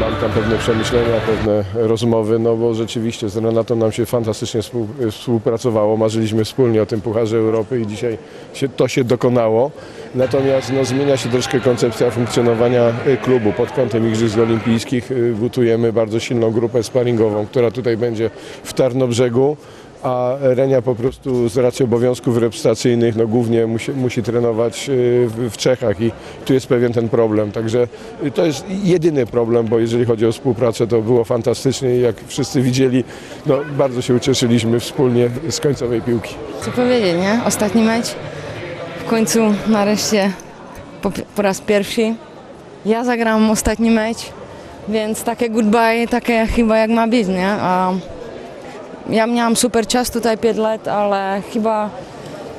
mam tam pewne przemyślenia, pewne rozmowy, no bo rzeczywiście z Renatą nam się fantastycznie współ, współpracowało. Marzyliśmy wspólnie o tym Pucharze Europy i dzisiaj się, to się dokonało. Natomiast no, zmienia się troszkę koncepcja funkcjonowania y, klubu pod kątem Igrzysk Olimpijskich. Y, Butujemy bardzo silną grupę sparingową, która tutaj będzie w Tarnobrzegu. A Renia po prostu z racji obowiązków reprezentacyjnych no głównie musi, musi trenować y, w, Czechach i tu jest pewien ten problem. Także y, to jest jedyny problem, bo jeżeli chodzi o współpracę to było fantastycznie i jak wszyscy widzieli, no bardzo się ucieszyliśmy wspólnie z końcowej piłki. Co powiedzieć, nie? Ostatni mecz. W końcu nareszcie po, po raz pierwszy. Ja zagram ostatni mecz, więc takie goodbye, takie chyba jak ma być, nie? A ja miałam super czas tutaj 5 lat, ale chyba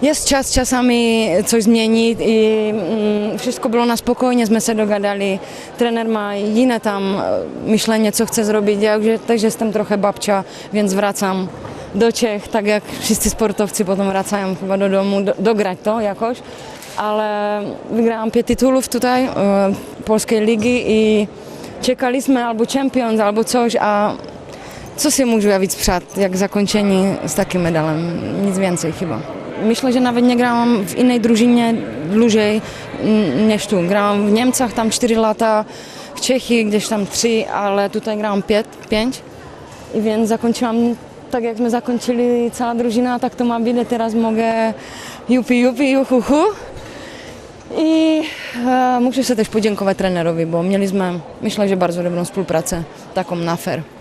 jest czas czasami coś zmienić i mm, wszystko było na spokojnie, jsme se dogadali. Trener ma inne tam e, myślenie, co chce zrobić. Ja już też jestem trochę babcia, więc wracam do Czech, tak jak wszyscy sportowcy potem wracają chyba do domu, do, dograć to jakoś. Ale wygrałam pięć tytułów tutaj e, polskiej ligi i czekaliśmy albo Champions, albo coś, a co się może víc přát, jak zakończeni z takim medalem? Nic więcej chyba. Nawet nie grałam w innej drużynie dłużej mm, niż tu. Grałam w Niemcach tam 4 lata, w Czechy gdzieś tam 3, ale tutaj grałam 5. I więc zakończyłam tak jak my zakończyli cała drużyna, tak to ma być. Teraz mogę jupi jupi, juhu hu. I e, muszę się też podziękować trenerowi, bo mieliśmy, myślę, że bardzo dobrą współpracę, taką na fair.